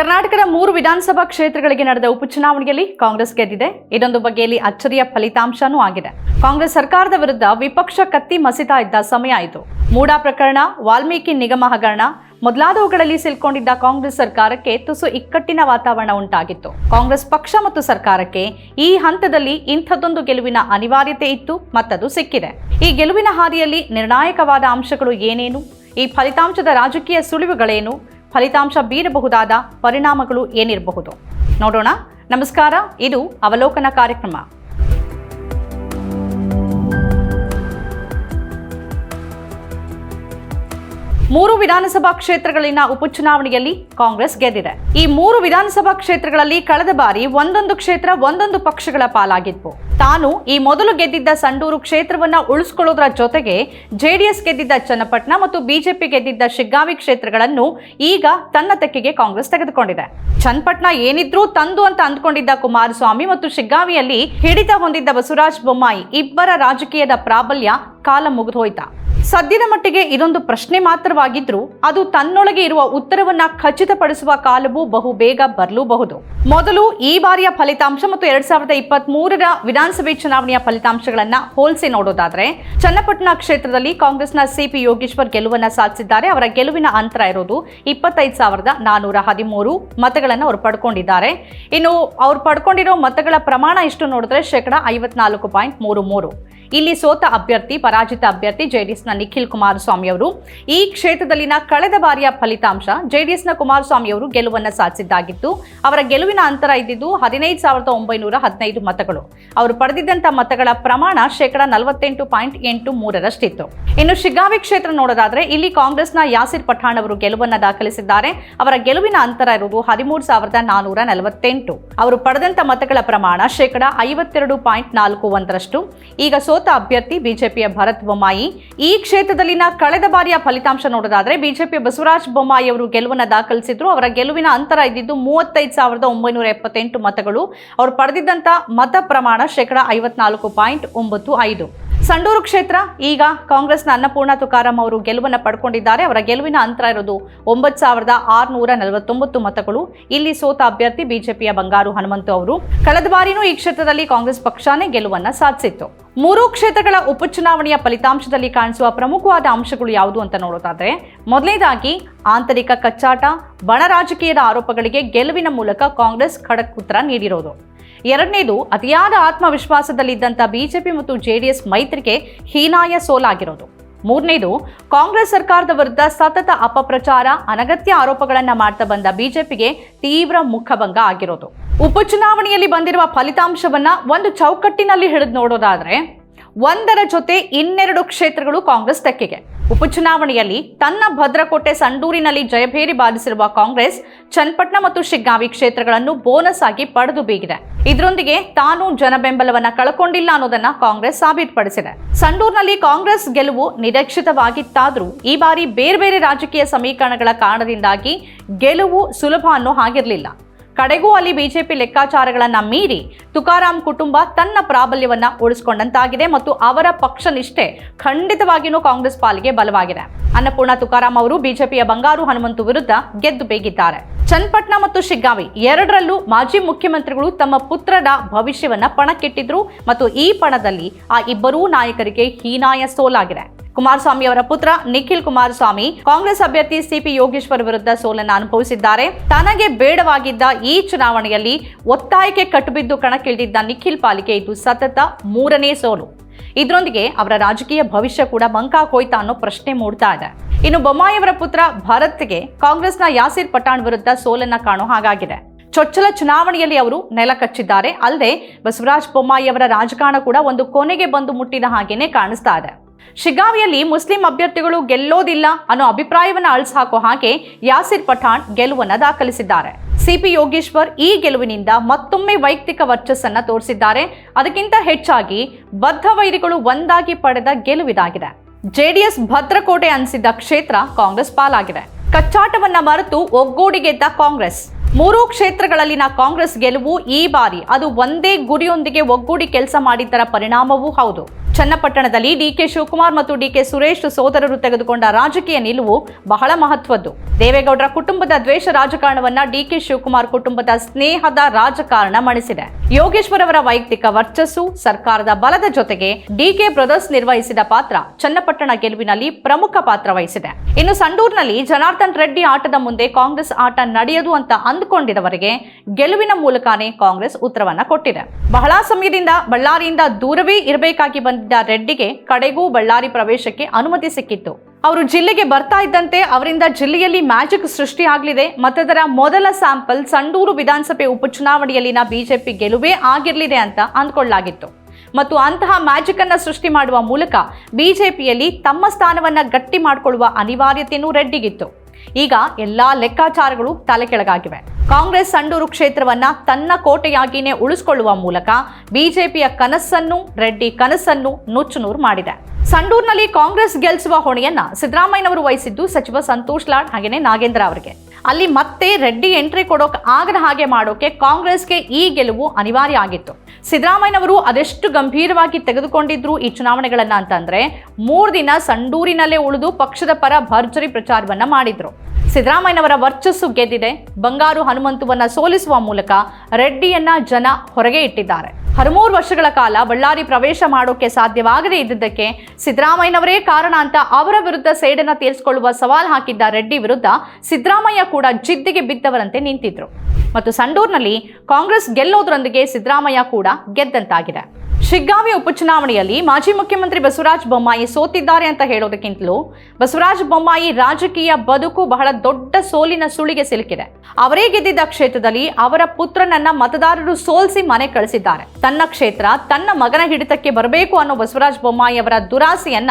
ಕರ್ನಾಟಕದ ಮೂರು ವಿಧಾನಸಭಾ ಕ್ಷೇತ್ರಗಳಿಗೆ ನಡೆದ ಉಪಚುನಾವಣೆಯಲ್ಲಿ ಕಾಂಗ್ರೆಸ್ ಗೆದ್ದಿದೆ. ಇದೊಂದು ಬಗೆಯಲ್ಲಿ ಅಚ್ಚರಿಯ ಫಲಿತಾಂಶನೂ ಆಗಿದೆ. ಕಾಂಗ್ರೆಸ್ ಸರ್ಕಾರದ ವಿರುದ್ಧ ವಿಪಕ್ಷ ಕತ್ತಿ ಮಸಿತಾ ಇದ್ದ ಸಮಯ ಇದು. ಮೂಡಾ ಪ್ರಕರಣ, ವಾಲ್ಮೀಕಿ ನಿಗಮ ಹಗರಣ, ಮೊದಲಾದವುಗಳಲ್ಲಿ ಸಿಲ್ಕೊಂಡಿದ್ದ ಕಾಂಗ್ರೆಸ್ ಸರ್ಕಾರಕ್ಕೆ ತುಸು ಇಕ್ಕಟ್ಟಿನ ವಾತಾವರಣ ಉಂಟಾಗಿತ್ತು. ಕಾಂಗ್ರೆಸ್ ಪಕ್ಷ ಮತ್ತು ಸರ್ಕಾರಕ್ಕೆ ಈ ಹಂತದಲ್ಲಿ ಇಂಥದ್ದೊಂದು ಗೆಲುವಿನ ಅನಿವಾರ್ಯತೆ ಇತ್ತು, ಮತ್ತದು ಸಿಕ್ಕಿದೆ. ಈ ಗೆಲುವಿನ ಹಾದಿಯಲ್ಲಿ ನಿರ್ಣಾಯಕವಾದ ಅಂಶಗಳು ಏನೇನು? ಈ ಫಲಿತಾಂಶದ ರಾಜಕೀಯ ಸುಳಿವುಗಳೇನು? ಫಲಿತಾಂಶ ಬೀರಬಹುದಾದ ಪರಿಣಾಮಗಳು ಏನಿರಬಹುದು? ನೋಡೋಣ. ನಮಸ್ಕಾರ. ಇದು ಅವಲೋಕನ ಕಾರ್ಯಕ್ರಮ. ಮೂರು ವಿಧಾನಸಭಾ ಕ್ಷೇತ್ರಗಳಲ್ಲಿನ ಉಪಚುನಾವಣೆಯಲ್ಲಿ ಕಾಂಗ್ರೆಸ್ ಗೆದ್ದಿದೆ. ಈ ಮೂರು ವಿಧಾನಸಭಾ ಕ್ಷೇತ್ರಗಳಲ್ಲಿ ಕಳೆದ ಬಾರಿ ಒಂದೊಂದು ಕ್ಷೇತ್ರ ಒಂದೊಂದು ಪಕ್ಷಗಳ ಪಾಲಾಗಿದ್ವು ತಾನು ಈ ಮೊದಲು ಗೆದ್ದಿದ್ದ ಸಂಡೂರು ಕ್ಷೇತ್ರವನ್ನ ಉಳಿಸ್ಕೊಳ್ಳೋದ್ರ ಜೊತೆಗೆ ಜೆಡಿಎಸ್ ಗೆದ್ದಿದ್ದ ಚನ್ನಪಟ್ಟಣ ಮತ್ತು ಬಿಜೆಪಿ ಗೆದ್ದಿದ್ದ ಶಿಗ್ಗಾವಿ ಕ್ಷೇತ್ರಗಳನ್ನು ಈಗ ತನ್ನ ತೆಕ್ಕೆಗೆ ಕಾಂಗ್ರೆಸ್ ತೆಗೆದುಕೊಂಡಿದೆ. ಚನ್ನಪಟ್ಟಣ ಏನಿದ್ರೂ ತಂದು ಅಂತ ಅಂದ್ಕೊಂಡಿದ್ದ ಕುಮಾರಸ್ವಾಮಿ ಮತ್ತು ಶಿಗ್ಗಾವಿಯಲ್ಲಿ ಹಿಡಿತ ಹೊಂದಿದ್ದ ಬಸವರಾಜ ಬೊಮ್ಮಾಯಿ ಇಬ್ಬರ ರಾಜಕೀಯದ ಪ್ರಾಬಲ್ಯ ಕಾಲ ಮುಗಿದೋಯ್ತಾ? ಸದ್ಯದ ಮಟ್ಟಿಗೆ ಇದೊಂದು ಪ್ರಶ್ನೆ ಮಾತ್ರವಾಗಿದ್ರೂ ಅದು ತನ್ನೊಳಗೆ ಇರುವ ಉತ್ತರವನ್ನ ಖಚಿತಪಡಿಸುವ ಕಾಲವೂ ಬಹು ಬೇಗ ಬರಲೂಬಹುದು. ಮೊದಲು ಈ ಬಾರಿಯ ಫಲಿತಾಂಶ ಮತ್ತು ಎರಡ್ ಸಾವಿರದ ಇಪ್ಪತ್ತ್ ಮೂರರ ವಿಧಾನಸಭೆ ಚುನಾವಣೆಯ ಫಲಿತಾಂಶಗಳನ್ನ ಹೋಲಿಸಿ ನೋಡೋದಾದ್ರೆ, ಚನ್ನಪಟ್ಟಣ ಕ್ಷೇತ್ರದಲ್ಲಿ ಕಾಂಗ್ರೆಸ್ನ ಸಿಪಿ ಯೋಗೇಶ್ವರ್ ಗೆಲುವನ್ನ ಸಾಧಿಸಿದ್ದಾರೆ. ಅವರ ಗೆಲುವಿನ ಅಂತರ ಇರೋದು ಇಪ್ಪತ್ತೈದು ಸಾವಿರದ ನಾನೂರ ಹದಿಮೂರು ಮತಗಳನ್ನು ಅವರು ಪಡ್ಕೊಂಡಿದ್ದಾರೆ. ಇನ್ನು ಅವ್ರು ಪಡ್ಕೊಂಡಿರೋ ಮತಗಳ ಪ್ರಮಾಣ ಎಷ್ಟು ನೋಡಿದ್ರೆ ಶೇಕಡ ಐವತ್ನಾಲ್ಕು ಪಾಯಿಂಟ್ ಮೂರು ಮೂರು. ಇಲ್ಲಿ ಸೋತ ಅಭ್ಯರ್ಥಿ, ಪರಾಜಿತ ಅಭ್ಯರ್ಥಿ ಜೆಡಿಎಸ್ನ ನಿಖಿಲ್ ಕುಮಾರಸ್ವಾಮಿ ಅವರು. ಈ ಕ್ಷೇತ್ರದಲ್ಲಿನ ಕಳೆದ ಬಾರಿಯ ಫಲಿತಾಂಶ, ಜೆಡಿಎಸ್ನ ಕುಮಾರಸ್ವಾಮಿ ಅವರು ಗೆಲುವನ್ನ ಸಾಧಿಸಿದ್ದಾಗಿತ್ತು. ಅವರ ಗೆಲುವಿನ ಅಂತರ ಇದ್ದಿದ್ದು ಹದಿನೈದು ಸಾವಿರದ ಒಂಬೈನೂರ ಹದಿನೈದು ಮತಗಳು. ಅವರು ಪಡೆದಿದ್ದಂಥ ಮತಗಳ ಪ್ರಮಾಣ ಶೇಕಡ ನಲವತ್ತೆಂಟು ಪಾಯಿಂಟ್ ಎಂಟು ಮೂರರಷ್ಟಿತ್ತು. ಇನ್ನು ಶಿಗ್ಗಾವಿ ಕ್ಷೇತ್ರ ನೋಡೋದಾದ್ರೆ, ಇಲ್ಲಿ ಕಾಂಗ್ರೆಸ್ನ ಯಾಸಿರ್ ಪಠಾಣ್ ಅವರು ಗೆಲುವನ್ನ ದಾಖಲಿಸಿದ್ದಾರೆ. ಅವರ ಗೆಲುವಿನ ಅಂತರ ಇರುವುದು ಹದಿಮೂರು ಸಾವಿರದ ನಾನೂರ ನಲವತ್ತೆಂಟು. ಅವರು ಪಡೆದಂತ ಮತಗಳ ಪ್ರಮಾಣ ಶೇಕಡ ಐವತ್ತೆರಡು ಪಾಯಿಂಟ್ ನಾಲ್ಕು ಒಂದರಷ್ಟು. ಈಗ ಸೋತ ಅಭ್ಯರ್ಥಿ ಬಿಜೆಪಿಯ ಭರತ್ ಬೊಮ್ಮಾಯಿ. ಈ ಕ್ಷೇತ್ರದಲ್ಲಿನ ಕಳೆದ ಬಾರಿಯ ಫಲಿತಾಂಶ ನೋಡೋದಾದ್ರೆ ಬಿಜೆಪಿಯ ಬಸವರಾಜ ಬೊಮ್ಮಾಯಿ ಅವರು ಗೆಲುವನ್ನು ದಾಖಲಿಸಿದ್ರು. ಅವರ ಗೆಲುವಿನ ಅಂತರ ಇದ್ದಿದ್ದು ಮೂವತ್ತೈದು ಸಾವಿರದ ಒಂಬೈನೂರ ಎಪ್ಪತ್ತೆಂಟು ಮತಗಳು. ಅವರು ಪಡೆದಿದ್ದಂಥ ಮತ ಪ್ರಮಾಣ ಶೇಕಡ ಐವತ್ನಾಲ್ಕು ಪಾಯಿಂಟ್ ಒಂಬತ್ತು ಐದು. ಸಂಡೂರು ಕ್ಷೇತ್ರ ಈಗ ಕಾಂಗ್ರೆಸ್ನ ಅನ್ನಪೂರ್ಣ ತುಕಾರಾಂ ಅವರು ಗೆಲುವನ್ನು ಪಡ್ಕೊಂಡಿದ್ದಾರೆ. ಅವರ ಗೆಲುವಿನ ಅಂತರ ಇರೋದು ಒಂಬತ್ತು ಸಾವಿರದ ಆರುನೂರ ನಲವತ್ತೊಂಬತ್ತು ಮತಗಳು. ಇಲ್ಲಿ ಸೋತ ಅಭ್ಯರ್ಥಿ ಬಿಜೆಪಿಯ ಬಂಗಾರು ಹನುಮಂತು ಅವರು. ಕಳೆದ ಬಾರಿನೂ ಈ ಕ್ಷೇತ್ರದಲ್ಲಿ ಕಾಂಗ್ರೆಸ್ ಪಕ್ಷನೇ ಗೆಲುವನ್ನ ಸಾಧಿಸಿತ್ತು. ಮೂರು ಕ್ಷೇತ್ರಗಳ ಉಪಚುನಾವಣೆಯ ಫಲಿತಾಂಶದಲ್ಲಿ ಕಾಣಿಸುವ ಪ್ರಮುಖವಾದ ಅಂಶಗಳು ಯಾವುದು ಅಂತ ನೋಡೋದಾದರೆ, ಮೊದಲನೇದಾಗಿ ಆಂತರಿಕ ಕಚ್ಚಾಟ, ಬಣ ರಾಜಕೀಯದ ಆರೋಪಗಳಿಗೆ ಗೆಲುವಿನ ಮೂಲಕ ಕಾಂಗ್ರೆಸ್ ಖಡಕ್ ಉತ್ತರ ನೀಡಿರೋದು. ಎರಡನೇದು ಅತಿಯಾದ ಆತ್ಮವಿಶ್ವಾಸದಲ್ಲಿದ್ದಂಥ ಬಿಜೆಪಿ ಮತ್ತು ಜೆಡಿಎಸ್ ಮೈತ್ರಿಗೆ ಹೀನಾಯ ಸೋಲಾಗಿರೋದು. ಮೂರನೇದು, ಕಾಂಗ್ರೆಸ್ ಸರ್ಕಾರದ ವಿರುದ್ಧ ಸತತ ಅಪಪ್ರಚಾರ, ಅನಗತ್ಯ ಆರೋಪಗಳನ್ನು ಮಾಡ್ತಾ ಬಂದ ಬಿಜೆಪಿಗೆ ತೀವ್ರ ಮುಖಭಂಗ ಆಗಿರೋದು. ಉಪಚುನಾವಣೆಯಲ್ಲಿ ಬಂದಿರುವ ಫಲಿತಾಂಶವನ್ನ ಒಂದು ಚೌಕಟ್ಟಿನಲ್ಲಿ ಹಿಡಿದು ನೋಡೋದಾದ್ರೆ, ಒಂದರ ಜೊತೆ ಇನ್ನೆರಡು ಕ್ಷೇತ್ರಗಳು ಕಾಂಗ್ರೆಸ್ ತೆಕ್ಕೆಗೆ. ಉಪಚುನಾವಣೆಯಲ್ಲಿ ತನ್ನ ಭದ್ರಕೋಟೆ ಸಂಡೂರಿನಲ್ಲಿ ಜಯಭೇರಿ ಬಾಧಿಸಿರುವ ಕಾಂಗ್ರೆಸ್, ಚನ್ನಪಟ್ಟಣ ಮತ್ತು ಶಿಗ್ಗಾವಿ ಕ್ಷೇತ್ರಗಳನ್ನು ಬೋನಸ್ ಆಗಿ ಪಡೆದು ಬೀಗಿದೆ. ಇದರೊಂದಿಗೆ ತಾನು ಜನಬೆಂಬಲವನ್ನ ಕಳ್ಕೊಂಡಿಲ್ಲ ಅನ್ನೋದನ್ನ ಕಾಂಗ್ರೆಸ್ ಸಾಬೀತುಪಡಿಸಿದೆ. ಸಂಡೂರಿನಲ್ಲಿ ಕಾಂಗ್ರೆಸ್ ಗೆಲುವು ನಿರೀಕ್ಷಿತವಾಗಿತ್ತಾದರೂ ಈ ಬಾರಿ ಬೇರೆ ಬೇರೆ ರಾಜಕೀಯ ಸಮೀಕರಣಗಳ ಕಾರಣದಿಂದಾಗಿ ಗೆಲುವು ಸುಲಭ ಅನ್ನೋ ಹಾಗಿರಲಿಲ್ಲ. ಕಡೆಗೂ ಅಲ್ಲಿ ಬಿಜೆಪಿ ಲೆಕ್ಕಾಚಾರಗಳನ್ನ ಮೀರಿ ತುಕಾರಾಂ ಕುಟುಂಬ ತನ್ನ ಪ್ರಾಬಲ್ಯವನ್ನ ಉಳಿಸಿಕೊಂಡಂತಾಗಿದೆ ಮತ್ತು ಅವರ ಪಕ್ಷ ನಿಷ್ಠೆ ಖಂಡಿತವಾಗಿಯೂ ಕಾಂಗ್ರೆಸ್ ಪಾಲಿಗೆ ಬಲವಾಗಿದೆ. ಅನ್ನಪೂರ್ಣ ತುಕಾರಾಂ ಅವರು ಬಿಜೆಪಿಯ ಬಂಗಾರು ಹನುಮಂತು ವಿರುದ್ಧ ಗೆದ್ದು ಬೇಗಿದ್ದಾರೆ ಚನ್ನಪಟ್ಟಣ ಮತ್ತು ಶಿಗ್ಗಾವಿ ಎರಡರಲ್ಲೂ ಮಾಜಿ ಮುಖ್ಯಮಂತ್ರಿಗಳು ತಮ್ಮ ಪುತ್ರರ ಭವಿಷ್ಯವನ್ನ ಪಣಕ್ಕಿಟ್ಟಿದ್ರು ಮತ್ತು ಈ ಪಣದಲ್ಲಿ ಆ ಇಬ್ಬರೂ ನಾಯಕರಿಗೆ ಹೀನಾಯ ಸೋಲಾಗಿದೆ. ಕುಮಾರಸ್ವಾಮಿ ಅವರ ಪುತ್ರ ನಿಖಿಲ್ ಕುಮಾರಸ್ವಾಮಿ ಕಾಂಗ್ರೆಸ್ ಅಭ್ಯರ್ಥಿ ಸಿಪಿ ಯೋಗೇಶ್ವರ್ ವಿರುದ್ಧ ಸೋಲನ್ನು ಅನುಭವಿಸಿದ್ದಾರೆ. ತನಗೆ ಬೇಡವಾಗಿದ್ದ ಈ ಚುನಾವಣೆಯಲ್ಲಿ ಒತ್ತಾಯಕ್ಕೆ ಕಟ್ಟುಬಿದ್ದು ಕಣಕ್ಕಿಳಿದಿದ್ದ ನಿಖಿಲ್ ಪಾಲಿಕೆ ಇದು ಸತತ ಮೂರನೇ ಸೋಲು. ಇದರೊಂದಿಗೆ ಅವರ ರಾಜಕೀಯ ಭವಿಷ್ಯ ಕೂಡ ಮಂಕಾಗ್ ಹೋಯ್ತಾ ಅನ್ನೋ ಪ್ರಶ್ನೆ ಮೂಡ್ತಾ ಇದೆ. ಇನ್ನು ಬೊಮ್ಮಾಯಿಯವರ ಪುತ್ರ ಭರತ್ಗೆ ಕಾಂಗ್ರೆಸ್ನ ಯಾಸಿರ್ ಪಠಾಣ್ ವಿರುದ್ಧ ಸೋಲನ್ನ ಕಾಣೋ ಹಾಗಾಗಿದೆ. ಚೊಚ್ಚಲ ಚುನಾವಣೆಯಲ್ಲಿ ಅವರು ನೆಲ ಕಚ್ಚಿದ್ದಾರೆ. ಅಲ್ಲದೆ ಬಸವರಾಜ ಬೊಮ್ಮಾಯಿ ಅವರ ರಾಜಕಾರಣ ಕೂಡ ಒಂದು ಕೊನೆಗೆ ಬಂದು ಮುಟ್ಟಿದ ಹಾಗೇನೆ ಕಾಣಿಸ್ತಾ ಇದೆ. ಶಿಗಾವಿಯಲ್ಲಿ ಮುಸ್ಲಿಂ ಅಭ್ಯರ್ಥಿಗಳು ಗೆಲ್ಲೋದಿಲ್ಲ ಅನ್ನೋ ಅಭಿಪ್ರಾಯವನ್ನ ಅಳಿಸಾಕೋ ಹಾಗೆ ಯಾಸಿರ್ ಪಠಾಣ್ ಗೆಲುವನ್ನು ದಾಖಲಿಸಿದ್ದಾರೆ. ಸಿಪಿ ಯೋಗೇಶ್ವರ್ ಈ ಗೆಲುವಿನಿಂದ ಮತ್ತೊಮ್ಮೆ ವೈಯಕ್ತಿಕ ವರ್ಚಸ್ಸನ್ನ ತೋರಿಸಿದ್ದಾರೆ. ಅದಕ್ಕಿಂತ ಹೆಚ್ಚಾಗಿ ಬದ್ಧ ವೈರಿಗಳು ಒಂದಾಗಿ ಪಡೆದ ಗೆಲುವಿದಾಗಿದೆ. ಜೆಡಿಎಸ್ ಭದ್ರಕೋಟೆ ಅನಿಸಿದ್ದ ಕ್ಷೇತ್ರ ಕಾಂಗ್ರೆಸ್ ಪಾಲಾಗಿದೆ. ಕಚ್ಚಾಟವನ್ನ ಮರೆತು ಒಗ್ಗೂಡಿ ಗೆದ್ದ ಕಾಂಗ್ರೆಸ್. ಮೂರೂ ಕ್ಷೇತ್ರಗಳಲ್ಲಿನ ಕಾಂಗ್ರೆಸ್ ಗೆಲುವು ಈ ಬಾರಿ ಅದು ಒಂದೇ ಗುರಿಯೊಂದಿಗೆ ಒಗ್ಗೂಡಿ ಕೆಲಸ ಮಾಡಿದ್ದರ ಪರಿಣಾಮವೂ ಹೌದು. ಚನ್ನಪಟ್ಟಣದಲ್ಲಿ ಡಿಕೆ ಶಿವಕುಮಾರ್ ಮತ್ತು ಡಿಕೆ ಸುರೇಶ್ ಸೋದರರು ತೆಗೆದುಕೊಂಡ ರಾಜಕೀಯ ನಿಲುವು ಬಹಳ ಮಹತ್ವದ್ದು. ದೇವೇಗೌಡರ ಕುಟುಂಬದ ದ್ವೇಷ ರಾಜಕಾರಣವನ್ನ ಡಿಕೆ ಶಿವಕುಮಾರ್ ಕುಟುಂಬದ ಸ್ನೇಹದ ರಾಜಕಾರಣ ಮಣಿಸಿದೆ. ಯೋಗೇಶ್ವರ್ ಅವರ ವೈಯಕ್ತಿಕ ವರ್ಚಸ್ಸು, ಸರ್ಕಾರದ ಬಲದ ಜೊತೆಗೆ ಡಿಕೆ ಬ್ರದರ್ಸ್ ನಿರ್ವಹಿಸಿದ ಪಾತ್ರ ಚನ್ನಪಟ್ಟಣ ಗೆಲುವಿನಲ್ಲಿ ಪ್ರಮುಖ ಪಾತ್ರ ವಹಿಸಿದೆ. ಇನ್ನು ಸಂಡೂರ್ನಲ್ಲಿ ಜನಾರ್ದನ್ ರೆಡ್ಡಿ ಆಟದ ಮುಂದೆ ಕಾಂಗ್ರೆಸ್ ಆಟ ನಡೆಯದು ಅಂತ ಅಂದುಕೊಂಡಿರುವವರಿಗೆ ಗೆಲುವಿನ ಮೂಲಕನೇ ಕಾಂಗ್ರೆಸ್ ಉತ್ತರವನ್ನ ಕೊಟ್ಟಿದೆ. ಬಹಳ ಸಮಯದಿಂದ ಬಳ್ಳಾರಿಯಿಂದ ದೂರವೇ ಇರಬೇಕಾಗಿ ಬಂದಿದ್ದ ರೆಡ್ಡಿಗೆ ಕಡೆಗೂ ಬಳ್ಳಾರಿ ಪ್ರವೇಶಕ್ಕೆ ಅನುಮತಿ ಸಿಕ್ಕಿತ್ತು. ಅವರು ಜಿಲ್ಲೆಗೆ ಬರ್ತಾ ಇದ್ದಂತೆ ಅವರಿಂದ ಜಿಲ್ಲೆಯಲ್ಲಿ ಮ್ಯಾಜಿಕ್ ಸೃಷ್ಟಿಯಾಗಲಿದೆ ಮತದರ ಮೊದಲ ಸ್ಯಾಂಪಲ್ ಸಂಡೂರು ವಿಧಾನಸಭೆ ಉಪಚುನಾವಣೆಯಲ್ಲಿನ ಬಿಜೆಪಿ ಗೆಲುವೇ ಆಗಿರಲಿದೆ ಅಂತ ಅಂದ್ಕೊಳ್ಳಲಾಗಿತ್ತು. ಮತ್ತು ಅಂತಹ ಮ್ಯಾಜಿಕ್ ಅನ್ನ ಸೃಷ್ಟಿ ಮಾಡುವ ಮೂಲಕ ಬಿಜೆಪಿಯಲ್ಲಿ ತಮ್ಮ ಸ್ಥಾನವನ್ನ ಗಟ್ಟಿ ಮಾಡಿಕೊಳ್ಳುವ ಅನಿವಾರ್ಯತೆಯೂ ರೆಡ್ಡಿಗಿತ್ತು. ಈಗ ಎಲ್ಲಾ ಲೆಕ್ಕಾಚಾರಗಳು ತಲೆ ಕೆಳಗಾಗಿವೆ. ಕಾಂಗ್ರೆಸ್ ಸಂಡೂರು ಕ್ಷೇತ್ರವನ್ನ ತನ್ನ ಕೋಟೆಯಾಗಿಯೇ ಉಳಿಸಿಕೊಳ್ಳುವ ಮೂಲಕ ಬಿಜೆಪಿಯ ಕನಸನ್ನು, ರೆಡ್ಡಿ ಕನಸನ್ನು ನುಚ್ಚುನೂರು ಮಾಡಿದೆ. ಸಂಡೂರಿನಲ್ಲಿ ಕಾಂಗ್ರೆಸ್ ಗೆಲ್ಲಿಸುವ ಹೊಣೆಯನ್ನ ಸಿದ್ದರಾಮಯ್ಯನವರು ವಹಿಸಿದ್ದು ಸಚಿವ ಸಂತೋಷ್ ಲಾಡ್ ಹಾಗೆಯೇ ನಾಗೇಂದ್ರ ಅವರಿಗೆ. ಅಲ್ಲಿ ಮತ್ತೆ ರೆಡ್ಡಿ ಎಂಟ್ರಿ ಕೊಡೋಕೆ ಆಗದ ಹಾಗೆ ಮಾಡೋಕೆ ಕಾಂಗ್ರೆಸ್ಗೆ ಈ ಗೆಲುವು ಅನಿವಾರ್ಯ ಆಗಿತ್ತು. ಸಿದ್ದರಾಮಯ್ಯನವರು ಅದೆಷ್ಟು ಗಂಭೀರವಾಗಿ ತೆಗೆದುಕೊಂಡಿದ್ರು ಈ ಚುನಾವಣೆಗಳನ್ನು ಅಂತಂದ್ರೆ ಮೂರು ದಿನ ಸಂಡೂರಿನಲ್ಲೇ ಉಳಿದು ಪಕ್ಷದ ಪರ ಭರ್ಜರಿ ಪ್ರಚಾರವನ್ನ ಮಾಡಿದ್ರು. ಸಿದ್ದರಾಮಯ್ಯನವರ ವರ್ಚಸ್ಸು ಗೆದ್ದಿದೆ. ಬಂಗಾರು ಹನುಮಂತುವನ್ನ ಸೋಲಿಸುವ ಮೂಲಕ ರೆಡ್ಡಿಯನ್ನ ಜನ ಹೊರಗೆ ಇಟ್ಟಿದ್ದಾರೆ. ಹದಿಮೂರು ವರ್ಷಗಳ ಕಾಲ ಬಳ್ಳಾರಿ ಪ್ರವೇಶ ಮಾಡೋಕೆ ಸಾಧ್ಯವಾಗದೇ ಇದ್ದಿದ್ದಕ್ಕೆ ಸಿದ್ದರಾಮಯ್ಯನವರೇ ಕಾರಣ ಅಂತ ಅವರ ವಿರುದ್ಧ ಸೇಡನ್ನ ತೀರಿಸಿಕೊಳ್ಳುವ ಸವಾಲ್ ಹಾಕಿದ್ದ ರೆಡ್ಡಿ ವಿರುದ್ಧ ಸಿದ್ದರಾಮಯ್ಯ ಕೂಡ ಜಿದ್ದಿಗೆ ಬಿದ್ದವರಂತೆ ನಿಂತಿದ್ರು. ಮತ್ತು ಸಂಡೂರಿನಲ್ಲಿ ಕಾಂಗ್ರೆಸ್ ಗೆಲ್ಲೋದ್ರೊಂದಿಗೆ ಸಿದ್ದರಾಮಯ್ಯ ಕೂಡ ಗೆದ್ದಂತಾಗಿದೆ. ಶಿಗ್ಗಾವಿ ಉಪಚುನಾವಣೆಯಲ್ಲಿ ಮಾಜಿ ಮುಖ್ಯಮಂತ್ರಿ ಬಸವರಾಜ ಬೊಮ್ಮಾಯಿ ಸೋತಿದ್ದಾರೆ ಅಂತ ಹೇಳೋದಕ್ಕಿಂತಲೂ ಬಸವರಾಜ ಬೊಮ್ಮಾಯಿ ರಾಜಕೀಯ ಬದುಕು ಬಹಳ ದೊಡ್ಡ ಸೋಲಿನ ಸುಳಿಗೆ ಸಿಲುಕಿದೆ. ಅವರೇ ಗೆದ್ದಿದ್ದ ಕ್ಷೇತ್ರದಲ್ಲಿ ಅವರ ಪುತ್ರನನ್ನ ಮತದಾರರು ಸೋಲಿಸಿ ಮನೆ ಕಳಿಸಿದ್ದಾರೆ. ತನ್ನ ಕ್ಷೇತ್ರ, ತನ್ನ ಮಗನ ಹಿಡಿತಕ್ಕೆ ಬರಬೇಕು ಅನ್ನೋ ಬಸವರಾಜ ಬೊಮ್ಮಾಯಿ ಅವರ ದುರಾಸೆಯನ್ನ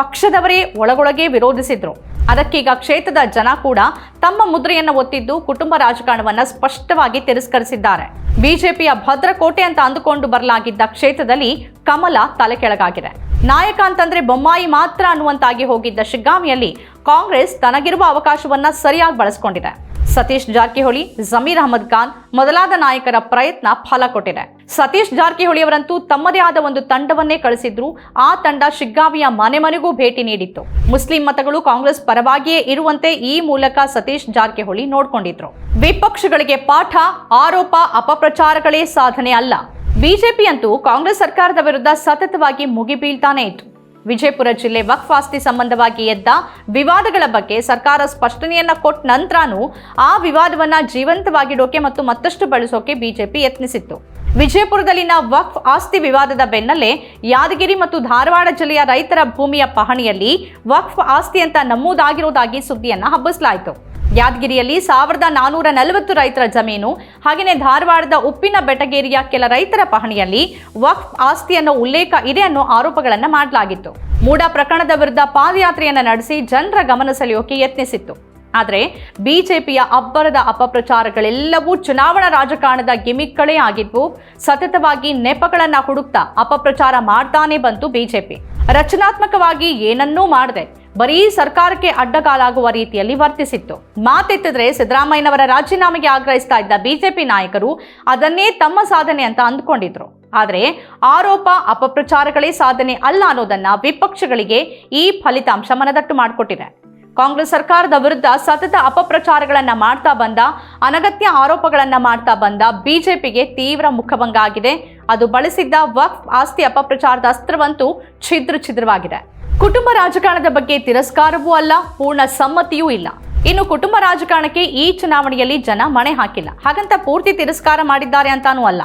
ಪಕ್ಷದವರೇ ಒಳಗೊಳಗೆ ವಿರೋಧಿಸಿದ್ರು. ಅದಕ್ಕೀಗ ಕ್ಷೇತ್ರದ ಜನ ಕೂಡ ತಮ್ಮ ಮುದ್ರೆಯನ್ನು ಒತ್ತಿದ್ದು ಕುಟುಂಬ ರಾಜಕಾರಣವನ್ನು ಸ್ಪಷ್ಟವಾಗಿ ತಿರಸ್ಕರಿಸಿದ್ದಾರೆ. ಬಿಜೆಪಿಯ ಭದ್ರಕೋಟೆ ಅಂತ ಅಂದುಕೊಂಡು ಬರಲಾಗಿದ್ದ ಕ್ಷೇತ್ರದಲ್ಲಿ ಕಮಲ ತಲೆ ಕೆಳಗಾಗಿದೆ ನಾಯಕ ಅಂತಂದ್ರೆ ಬೊಮ್ಮಾಯಿ ಮಾತ್ರ ಅನ್ನುವಂತಾಗಿ ಹೋಗಿದ್ದ ಶಿಗ್ಗಾಮಿಯಲ್ಲಿ ಕಾಂಗ್ರೆಸ್ ತನಗಿರುವ ಅವಕಾಶವನ್ನ ಸರಿಯಾಗಿ ಬಳಸಿಕೊಂಡಿದೆ. ಸತೀಶ್ ಜಾರಕಿಹೊಳಿ, ಜಮೀರ್ ಅಹಮದ್ ಖಾನ್ ಮೊದಲಾದ ನಾಯಕರ ಪ್ರಯತ್ನ ಫಲ ಕೊಟ್ಟಿದೆ. ಸತೀಶ್ ಜಾರಕಿಹೊಳಿ ಅವರಂತೂ ತಮ್ಮದೇ ಆದ ಒಂದು ತಂಡವನ್ನೇ ಕಳಿಸಿದ್ರು. ಆ ತಂಡ ಶಿಗ್ಗಾವಿಯ ಮನೆ ಮನೆಗೂ ಭೇಟಿ ನೀಡಿತ್ತು. ಮುಸ್ಲಿಂ ಮತಗಳು ಕಾಂಗ್ರೆಸ್ ಪರವಾಗಿಯೇ ಇರುವಂತೆ ಈ ಮೂಲಕ ಸತೀಶ್ ಜಾರಕಿಹೊಳಿ ನೋಡ್ಕೊಂಡಿದ್ರು. ವಿಪಕ್ಷಗಳಿಗೆ ಪಾಠ, ಆರೋಪ, ಅಪಪ್ರಚಾರಗಳೇ ಸಾಧನೆ ಅಲ್ಲ. ಬಿಜೆಪಿ ಅಂತೂ ಕಾಂಗ್ರೆಸ್ ಸರ್ಕಾರದ ವಿರುದ್ಧ ಸತತವಾಗಿ ಮುಗಿಬೀಳ್ತಾನೆ ಇತ್ತು. ವಿಜಯಪುರ ಜಿಲ್ಲೆ ವಕ್ಫ್ ಆಸ್ತಿ ಸಂಬಂಧವಾಗಿ ಎದ್ದ ವಿವಾದಗಳ ಬಗ್ಗೆ ಸರ್ಕಾರ ಸ್ಪಷ್ಟನೆಯನ್ನ ಕೊಟ್ಟ ನಂತರನೂ ಆ ವಿವಾದವನ್ನ ಜೀವಂತವಾಗಿಡೋಕೆ ಮತ್ತು ಮತ್ತಷ್ಟು ಬಳಸೋಕೆ ಬಿಜೆಪಿ ಯತ್ನಿಸಿತ್ತು. ವಿಜಯಪುರದಲ್ಲಿನ ವಕ್ಫ್ ಆಸ್ತಿ ವಿವಾದದ ಬೆನ್ನಲ್ಲೇ ಯಾದಗಿರಿ ಮತ್ತು ಧಾರವಾಡ ಜಿಲ್ಲೆಯ ರೈತರ ಭೂಮಿಯ ಪಹಣಿಯಲ್ಲಿ ವಕ್ಫ್ ಆಸ್ತಿ ಅಂತ ನಮೂದಾಗಿರೋದಾಗಿ ಸುದ್ದಿಯನ್ನ ಹಬ್ಬಿಸಲಾಯಿತು. ಯಾದಗಿರಿಯಲ್ಲಿ ಸಾವಿರದ ನಾನೂರ ನಲವತ್ತು ರೈತರ ಜಮೀನು, ಹಾಗೆಯೇ ಧಾರವಾಡದ ಉಪ್ಪಿನ ಬೆಟಗೇರಿಯ ಕೆಲ ರೈತರ ಪಹಣಿಯಲ್ಲಿ ವಕ್ಫ್ ಆಸ್ತಿಯನ್ನು ಉಲ್ಲೇಖ ಇದೆ ಅನ್ನೋ ಆರೋಪಗಳನ್ನು ಮಾಡಲಾಗಿತ್ತು. ಮೂಡ ಪ್ರಕರಣದ ವಿರುದ್ಧ ಪಾದಯಾತ್ರೆಯನ್ನು ನಡೆಸಿ ಜನರ ಗಮನ ಸೆಳೆಯೋಕೆ ಯತ್ನಿಸಿತ್ತು. ಆದರೆ ಬಿಜೆಪಿಯ ಅಬ್ಬರದ ಅಪಪ್ರಚಾರಗಳೆಲ್ಲವೂ ಚುನಾವಣಾ ರಾಜಕಾರಣದ ಗಿಮಿಕ್ಗಳೇ ಆಗಿದ್ವು ಸತತವಾಗಿ ನೆಪಗಳನ್ನ ಹುಡುಕ್ತಾ ಅಪಪ್ರಚಾರ ಮಾಡ್ತಾನೆ ಬಂತು ಬಿಜೆಪಿ. ರಚನಾತ್ಮಕವಾಗಿ ಏನನ್ನೂ ಮಾಡದೆ ಬರೀ ಸರ್ಕಾರಕ್ಕೆ ಅಡ್ಡಗಾಲಾಗುವ ರೀತಿಯಲ್ಲಿ ವರ್ತಿಸಿತ್ತು. ಮಾತೆತ್ತಿದ್ರೆ ಸಿದ್ದರಾಮಯ್ಯನವರ ರಾಜೀನಾಮೆಗೆ ಆಗ್ರಹಿಸ್ತಾ ಇದ್ದ ಬಿಜೆಪಿ ನಾಯಕರು ಅದನ್ನೇ ತಮ್ಮ ಸಾಧನೆ ಅಂತ ಅಂದ್ಕೊಂಡಿದ್ರು. ಆದರೆ ಆರೋಪ, ಅಪಪ್ರಚಾರಗಳೇ ಸಾಧನೆ ಅಲ್ಲ ಅನ್ನೋದನ್ನ ವಿಪಕ್ಷಗಳಿಗೆ ಈ ಫಲಿತಾಂಶ ಮನದಟ್ಟು ಮಾಡಿಕೊಟ್ಟಿದೆ. ಕಾಂಗ್ರೆಸ್ ಸರ್ಕಾರದ ವಿರುದ್ಧ ಸತತ ಅಪಪ್ರಚಾರಗಳನ್ನು ಮಾಡ್ತಾ ಬಂದ, ಅನಗತ್ಯ ಆರೋಪಗಳನ್ನು ಮಾಡ್ತಾ ಬಂದ ಬಿಜೆಪಿಗೆ ತೀವ್ರ ಮುಖಭಂಗ ಆಗಿದೆ ಅದು ಬಳಸಿದ್ದ ವಕ್ಫ್ ಆಸ್ತಿ ಅಪಪ್ರಚಾರದ ಅಸ್ತ್ರವಂತೂ ಛಿದ್ರ ಛಿದ್ರವಾಗಿದೆ. ಕುಟುಂಬ ರಾಜಕಾರಣದ ಬಗ್ಗೆ ತಿರಸ್ಕಾರವೂ ಅಲ್ಲ, ಪೂರ್ಣ ಸಮ್ಮತಿಯೂ ಇಲ್ಲ. ಇನ್ನು ಕುಟುಂಬ ರಾಜಕಾರಣಕ್ಕೆ ಈ ಚುನಾವಣೆಯಲ್ಲಿ ಜನ ಮಣೆ ಹಾಕಿಲ್ಲ. ಹಾಗಂತ ಪೂರ್ತಿ ತಿರಸ್ಕಾರ ಮಾಡಿದ್ದಾರೆ ಅಂತಾನೂ ಅಲ್ಲ.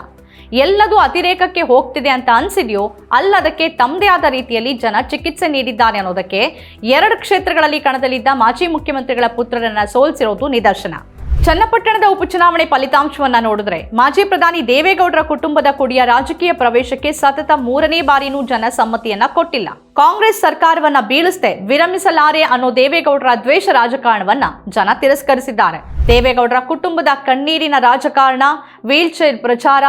ಎಲ್ಲದೂ ಅತಿರೇಕಕ್ಕೆ ಹೋಗ್ತಿದೆ ಅಂತ ಅನ್ಸಿದೆಯೋ, ಅಲ್ಲದಕ್ಕೆ ತಮ್ಮದೇ ಆದ ರೀತಿಯಲ್ಲಿ ಜನ ಚಿಕಿತ್ಸೆ ನೀಡಿದ್ದಾರೆ ಅನ್ನೋದಕ್ಕೆ ಎರಡು ಕ್ಷೇತ್ರಗಳಲ್ಲಿ ಕಣದಲ್ಲಿದ್ದ ಮಾಜಿ ಮುಖ್ಯಮಂತ್ರಿಗಳ ಪುತ್ರರನ್ನ ಸೋಲಿಸಿರೋದು ನಿದರ್ಶನ. ಚನ್ನಪಟ್ಟಣದ ಉಪಚುನಾವಣೆ ಫಲಿತಾಂಶವನ್ನು ನೋಡಿದ್ರೆ ಮಾಜಿ ಪ್ರಧಾನಿ ದೇವೇಗೌಡರ ಕುಟುಂಬದ ಕುಡಿಯ ರಾಜಕೀಯ ಪ್ರವೇಶಕ್ಕೆ ಸತತ ಮೂರನೇ ಬಾರಿನೂ ಜನ ಸಮ್ಮತಿಯನ್ನ ಕೊಟ್ಟಿಲ್ಲ. ಕಾಂಗ್ರೆಸ್ ಸರ್ಕಾರವನ್ನ ಬೀಳಿಸದೆ ವಿರಮಿಸಲಾರೆ ಅನ್ನೋ ದೇವೇಗೌಡರ ದ್ವೇಷ ರಾಜಕಾರಣವನ್ನ ಜನ ತಿರಸ್ಕರಿಸಿದ್ದಾರೆ. ದೇವೇಗೌಡರ ಕುಟುಂಬದ ಕಣ್ಣೀರಿನ ರಾಜಕಾರಣ ವೀಲ್ ಚೇರ್ ಪ್ರಚಾರ,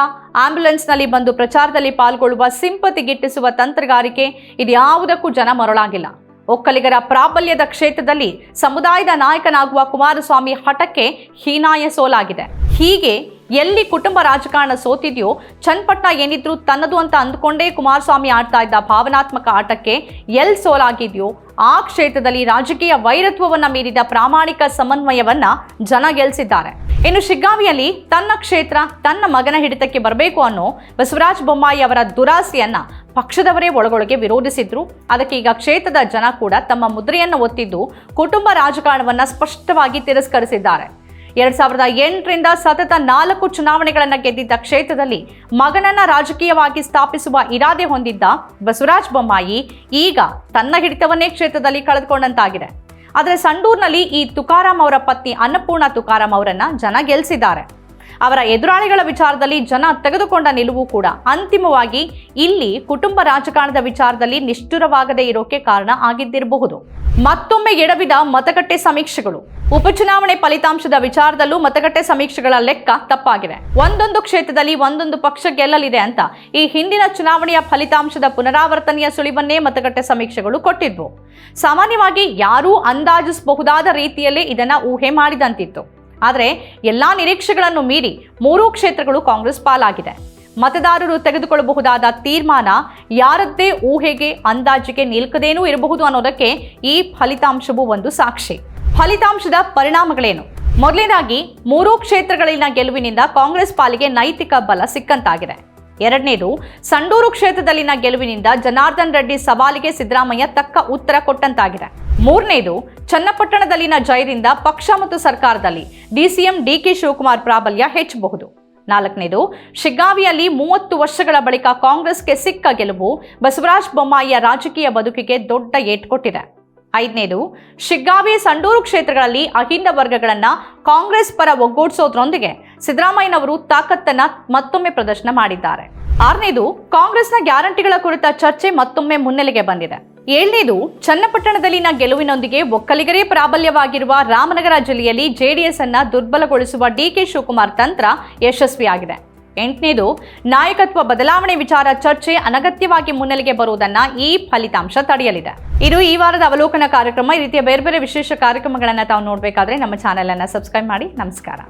ಆಂಬ್ಯುಲೆನ್ಸ್ನಲ್ಲಿ ಬಂದು ಪ್ರಚಾರದಲ್ಲಿ ಪಾಲ್ಗೊಳ್ಳುವ ಸಿಂಪತಿ ಗಿಟ್ಟಿಸುವ ತಂತ್ರಗಾರಿಕೆ ಇದ್ಯಾವುದಕ್ಕೂ ಜನ ಮರಳಾಗಿಲ್ಲ. ಒಕ್ಕಲಿಗರ ಪ್ರಾಬಲ್ಯದ ಕ್ಷೇತ್ರದಲ್ಲಿ ಸಮುದಾಯದ ನಾಯಕನಾಗುವ ಕುಮಾರಸ್ವಾಮಿ ಹಠಕ್ಕೆ ಹೀನಾಯ ಸೋಲಾಗಿದೆ. ಹೀಗೆ ಎಲ್ಲಿ ಕುಟುಂಬ ರಾಜಕಾರಣ ಸೋತಿದೆಯೋ ಚನ್ನಪಟ್ಟಣ ಏನಿದ್ರು ತನ್ನದು ಅಂತ ಅಂದ್ಕೊಂಡೇ ಕುಮಾರಸ್ವಾಮಿ ಆಡ್ತಾ ಇದ್ದ ಭಾವನಾತ್ಮಕ ಆಟಕ್ಕೆ ಎಲ್ ಸೋಲಾಗಿದೆಯೋ, ಆ ಕ್ಷೇತ್ರದಲ್ಲಿ ರಾಜಕೀಯ ವೈರತ್ವವನ್ನ ಮೀರಿದ ಪ್ರಾಮಾಣಿಕ ಸಮನ್ವಯವನ್ನ ಜನ ಗೆಲ್ಸಿದ್ದಾರೆ. ಇನ್ನು ಶಿಗ್ಗಾವಿಯಲ್ಲಿ ತನ್ನ ಕ್ಷೇತ್ರ, ತನ್ನ ಮಗನ ಹಿಡಿತಕ್ಕೆ ಬರಬೇಕು ಅನ್ನೋ ಬಸವರಾಜ ಬೊಮ್ಮಾಯಿ ಅವರ ದುರಾಸೆಯನ್ನ ಪಕ್ಷದವರೇ ಒಳಗೊಳಗೆ ವಿರೋಧಿಸಿದ್ರು. ಅದಕ್ಕೆ ಈಗ ಕ್ಷೇತ್ರದ ಜನ ಕೂಡ ತಮ್ಮ ಮುದ್ರೆಯನ್ನು ಒತ್ತಿದ್ದು ಕುಟುಂಬ ರಾಜಕಾರಣವನ್ನು ಸ್ಪಷ್ಟವಾಗಿ ತಿರಸ್ಕರಿಸಿದ್ದಾರೆ. ಎರಡ್ ಸಾವಿರದ ಎಂಟರಿಂದ ಸತತ ನಾಲ್ಕು ಚುನಾವಣೆಗಳನ್ನು ಗೆದ್ದಿದ್ದ ಕ್ಷೇತ್ರದಲ್ಲಿ ಮಗನನ್ನ ರಾಜಕೀಯವಾಗಿ ಸ್ಥಾಪಿಸುವ ಇರಾದೆ ಹೊಂದಿದ್ದ ಬಸವರಾಜ ಬೊಮ್ಮಾಯಿ ಈಗ ತನ್ನ ಹಿಡಿತವನ್ನೇ ಕ್ಷೇತ್ರದಲ್ಲಿ ಕಳೆದುಕೊಂಡಂತಾಗಿದೆ. ಆದರೆ ಸಂಡೂರ್ನಲ್ಲಿ ಈ ತುಕಾರಾಂ ಅವರ ಪತ್ನಿ ಅನ್ನಪೂರ್ಣ ತುಕಾರಾಂ ಅವರನ್ನ ಜನ ಗೆಲ್ಲಿಸಿದ್ದಾರೆ ಅವರ ಎದುರಾಳಿಗಳ ವಿಚಾರದಲ್ಲಿ ಜನ ತೆಗೆದುಕೊಂಡ ನಿಲುವು ಕೂಡ ಅಂತಿಮವಾಗಿ ಇಲ್ಲಿ ಕುಟುಂಬ ರಾಜಕಾರಣದ ವಿಚಾರದಲ್ಲಿ ನಿಷ್ಠುರವಾಗದೇ ಇರೋಕೆ ಕಾರಣ ಆಗಿದ್ದಿರಬಹುದು. ಮತ್ತೊಮ್ಮೆ ಎಡವಿದ ಮತಗಟ್ಟೆ ಸಮೀಕ್ಷೆಗಳು. ಉಪಚುನಾವಣೆ ಫಲಿತಾಂಶದ ವಿಚಾರದಲ್ಲೂ ಮತಗಟ್ಟೆ ಸಮೀಕ್ಷೆಗಳ ಲೆಕ್ಕ ತಪ್ಪಾಗಿದೆ. ಒಂದೊಂದು ಕ್ಷೇತ್ರದಲ್ಲಿ ಒಂದೊಂದು ಪಕ್ಷ ಗೆಲ್ಲಲಿದೆ ಅಂತ ಈ ಹಿಂದಿನ ಚುನಾವಣೆಯ ಫಲಿತಾಂಶದ ಪುನರಾವರ್ತನೆಯ ಸುಳಿವನ್ನೇ ಮತಗಟ್ಟೆ ಸಮೀಕ್ಷೆಗಳು ಕೊಟ್ಟಿದ್ವು. ಸಾಮಾನ್ಯವಾಗಿ ಯಾರೂ ಅಂದಾಜಿಸಬಹುದಾದ ರೀತಿಯಲ್ಲೇ ಇದನ್ನ ಊಹೆ ಮಾಡಿದಂತಿತ್ತು. ಆದರೆ ಎಲ್ಲ ನಿರೀಕ್ಷೆಗಳನ್ನು ಮೀರಿ ಮೂರೂ ಕ್ಷೇತ್ರಗಳು ಕಾಂಗ್ರೆಸ್ ಪಾಲಾಗಿದೆ. ಮತದಾರರು ತೆಗೆದುಕೊಳ್ಳಬಹುದಾದ ತೀರ್ಮಾನ ಯಾರದ್ದೇ ಊಹೆಗೆ, ಅಂದಾಜಿಗೆ ನಿಲ್ಕದೇನೂ ಇರಬಹುದು ಅನ್ನೋದಕ್ಕೆ ಈ ಫಲಿತಾಂಶವು ಒಂದು ಸಾಕ್ಷಿ. ಫಲಿತಾಂಶದ ಪರಿಣಾಮಗಳೇನು? ಮೊದಲನೇದಾಗಿ ಮೂರೂ ಕ್ಷೇತ್ರಗಳಲ್ಲಿನ ಗೆಲುವಿನಿಂದ ಕಾಂಗ್ರೆಸ್ ಪಾಲಿಗೆ ನೈತಿಕ ಬಲ ಸಿಕ್ಕಂತಾಗಿದೆ. ಎರಡನೇದು, ಸಂಡೂರು ಕ್ಷೇತ್ರದಲ್ಲಿನ ಗೆಲುವಿನಿಂದ ಜನಾರ್ದನ್ ರೆಡ್ಡಿ ಸವಾಲಿಗೆ ಸಿದ್ದರಾಮಯ್ಯ ತಕ್ಕ ಉತ್ತರ ಕೊಟ್ಟಂತಾಗಿದೆ. ಮೂರನೇದು, ಚನ್ನಪಟ್ಟಣದಲ್ಲಿನ ಜಯದಿಂದ ಪಕ್ಷ ಮತ್ತು ಸರ್ಕಾರದಲ್ಲಿ ಡಿಸಿಎಂ ಡಿಕೆ ಶಿವಕುಮಾರ್ ಪ್ರಾಬಲ್ಯ ಹೆಚ್ಚಬಹುದು. ನಾಲ್ಕನೇದು, ಶಿಗ್ಗಾವಿಯಲ್ಲಿ ಮೂವತ್ತು ವರ್ಷಗಳ ಬಳಿಕ ಕಾಂಗ್ರೆಸ್ಗೆ ಸಿಕ್ಕ ಗೆಲುವು ಬಸವರಾಜ ಬೊಮ್ಮಾಯಿಯ ರಾಜಕೀಯ ಬದುಕಿಗೆ ದೊಡ್ಡ ಏಟ್ ಕೊಟ್ಟಿದೆ ಐದನೇದು, ಶಿಗ್ಗಾವಿ ಸಂಡೂರು ಕ್ಷೇತ್ರಗಳಲ್ಲಿ ಅಹಿಂದ ವರ್ಗಗಳನ್ನ ಕಾಂಗ್ರೆಸ್ ಪರ ಒಗ್ಗೂಡಿಸೋದ್ರೊಂದಿಗೆ ಸಿದ್ದರಾಮಯ್ಯನವರು ತಾಕತ್ತನ್ನು ಮತ್ತೊಮ್ಮೆ ಪ್ರದರ್ಶನ ಮಾಡಿದ್ದಾರೆ. ಆರನೇದು, ಕಾಂಗ್ರೆಸ್ನ ಗ್ಯಾರಂಟಿಗಳ ಕುರಿತ ಚರ್ಚೆ ಮತ್ತೊಮ್ಮೆ ಮುನ್ನೆಲೆಗೆ ಬಂದಿದೆ. ಏಳನೇದು, ಚನ್ನಪಟ್ಟಣದಲ್ಲಿನ ಗೆಲುವಿನೊಂದಿಗೆ ಒಕ್ಕಲಿಗರೇ ಪ್ರಾಬಲ್ಯವಾಗಿರುವ ರಾಮನಗರ ಜಿಲ್ಲೆಯಲ್ಲಿ ಜೆಡಿಎಸ್ ಅನ್ನ ದುರ್ಬಲಗೊಳಿಸುವ ಡಿಕೆ ಶಿವಕುಮಾರ್ ತಂತ್ರ ಯಶಸ್ವಿಯಾಗಿದೆ. ಎಂಟನೇದು, ನಾಯಕತ್ವ ಬದಲಾವಣೆ ವಿಚಾರ ಚರ್ಚೆ ಅನಗತ್ಯವಾಗಿ ಮುನ್ನೆಲೆಗೆ ಬರುವುದನ್ನ ಈ ಫಲಿತಾಂಶ ತಡೆಯಲಿದೆ. ಇದು ಈ ವಾರದ ಅವಲೋಕನ ಕಾರ್ಯಕ್ರಮ. ಈ ರೀತಿಯ ಬೇರೆ ಬೇರೆ ವಿಶೇಷ ಕಾರ್ಯಕ್ರಮಗಳನ್ನು ತಾವು ನೋಡಬೇಕಾದ್ರೆ ನಮ್ಮ ಚಾನೆಲನ್ನು ಸಬ್ಸ್ಕ್ರೈಬ್ ಮಾಡಿ. ನಮಸ್ಕಾರ.